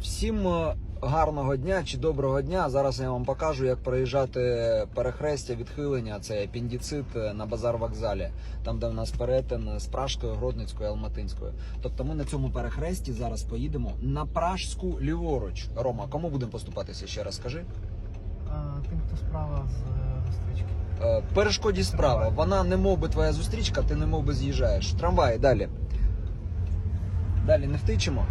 Всім е, гарного дня чи доброго дня. Зараз я вам покажу, як проїжджати перехрестя відхилення. Це апендицит е, на базар вокзалі, там де в нас перетин з Пражською, Гродницькою, Алматинською. Тобто ми на цьому перехресті зараз поїдемо на Пражську ліворуч. Рома, кому будемо поступатися? Ще раз скажи. Тим, хто справа з е, зустрічки. Е, перешкоді справа. Вона не мов би твоя зустрічка, ти не мов би з'їжджаєш. Трамваї далі. Далі не втичимо.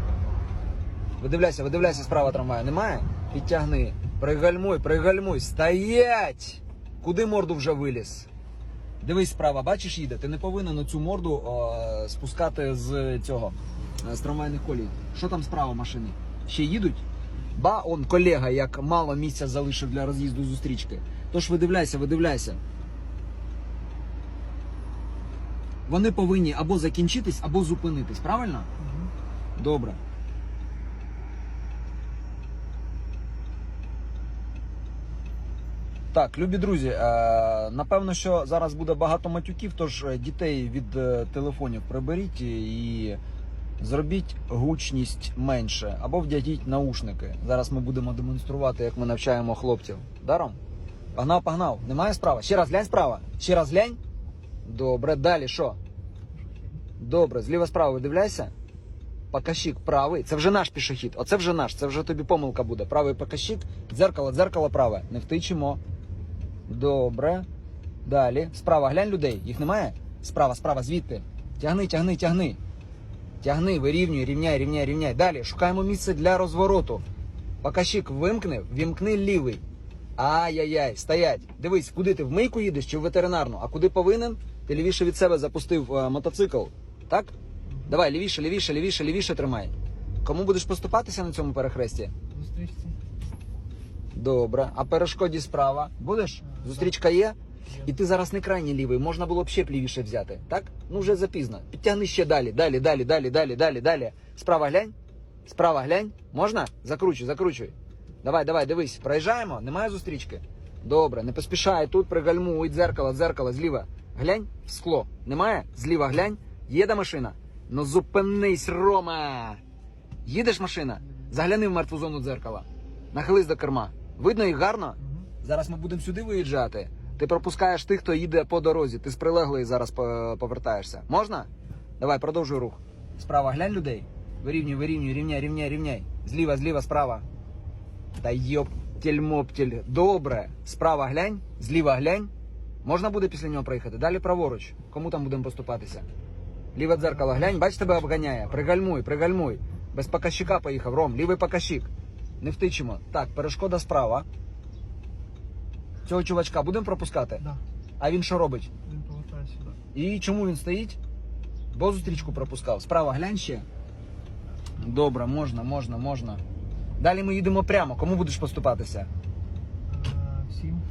Видивляйся, видивляйся, справа трамваю. Немає? Підтягни. Пригальмуй, пригальмуй. Стоять! Куди морду вже виліз? Дивись справа, бачиш, їде. Ти не повинен оцю морду е, спускати з цього е, з трамвайних колій. Що там справа машини? Ще їдуть? Ба, он колега, як мало місця залишив для роз'їзду зустрічки. Тож видивляйся, видивляйся. Вони повинні або закінчитись, або зупинитись, правильно? Угу. Добре. Так, любі друзі, е, напевно, що зараз буде багато матюків, тож е, дітей від е, телефонів приберіть і зробіть гучність менше або вдягіть наушники. Зараз ми будемо демонструвати, як ми навчаємо хлопців. Даром? Погнав, погнав. Немає справа? Ще раз глянь справа. Ще раз глянь. Добре, далі що? Добре, зліва справа видивляйся. Покащик правий. Це вже наш пішохід. Оце вже наш. Це вже тобі помилка буде. Правий покащик, дзеркало, дзеркало праве. Не втичимо. Добре. Далі. Справа глянь людей. Їх немає? Справа, справа, звідти. Тягни, тягни, тягни. Тягни, вирівнюй, рівняй, рівняй, рівняй. Далі. Шукаємо місце для розвороту. Покащик вимкни, вімкни лівий. Ай-яй-яй, стоять. Дивись, куди ти в мийку їдеш чи в ветеринарну, а куди повинен? Ти лівіше від себе запустив е, мотоцикл. Так? Давай, лівіше, лівіше, лівіше, лівіше тримай. Кому будеш поступатися на цьому перехресті? Зустрічці. Добре. А перешкоді справа? Будеш? Зустрічка є? І ти зараз не крайній лівий, можна було б ще б лівіше взяти. Так? Ну вже запізно. Підтягни ще далі, далі, далі, далі, далі, далі, далі. Справа глянь. Справа глянь. Можна? Закручуй, закручуй. Давай, давай, дивись. Проїжджаємо? Немає зустрічки? Добре, не поспішай. Тут пригальмуй, дзеркало, дзеркало, зліва. Глянь в скло. Немає? Зліва глянь. Їде машина. Ну зупинись, Рома. Їдеш машина? Загляни в мертву зону дзеркала. Нахились до керма. Видно їх гарно? Зараз ми будемо сюди виїжджати. Ти пропускаєш тих, хто їде по дорозі. Ти з прилеглої зараз повертаєшся. Можна? Давай, продовжуй рух. Справа глянь людей. Вирівнюй, вирівнюй, рівняй, рівняй, рівняй. Зліва, зліва, справа. Та йоптіль моптіль. Добре. Справа глянь, зліва глянь. Можна буде після нього проїхати. Далі праворуч. Кому там будемо поступатися? Ліве дзеркало глянь, бач тебе обганяє. Пригальмуй, пригальмуй. Без покащика поїхав. Ром, лівий покащик. Не втичимо. Так, перешкода справа. Цього чувачка будемо пропускати? Да. А він що робить? Він повертає сюди. І чому він стоїть? Бо зустрічку пропускав. Справа глянь ще. Добре, можна, можна, можна. Далі ми їдемо прямо. Кому будеш поступатися? А, Сім.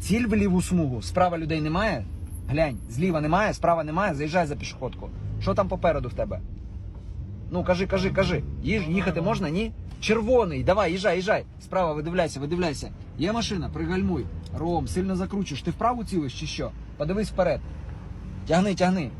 Ціль в ліву смугу. Справа людей немає? Глянь, зліва немає, справа немає, заїжджай за пішохідку. Що там попереду в тебе? Ну, кажи, кажи, кажи. Їж, їхати можна? Ні? Червоний, давай, їжджай, їжджай. Справа, видивляйся, видивляйся. Є машина, пригальмуй. Ром, сильно закручуєш. Ти вправо цілиш чи що? Подивись вперед. Тягни, тягни.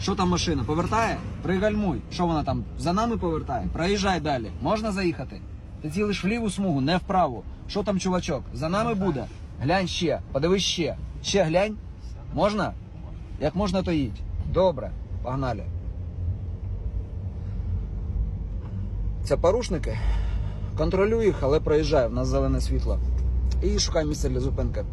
Що там машина? Повертає? Пригальмуй. Що вона там? За нами повертає? Проїжджай далі. Можна заїхати? Ти цілиш в ліву смугу, не вправу. Що там, чувачок? За нами буде? Глянь ще, подивись ще. Ще глянь. Можна? Як можна, то їдь. Добре, погнали. Це порушники. Контролюй їх, але проїжджаю, в нас зелене світло. І шукай місце для зупинки.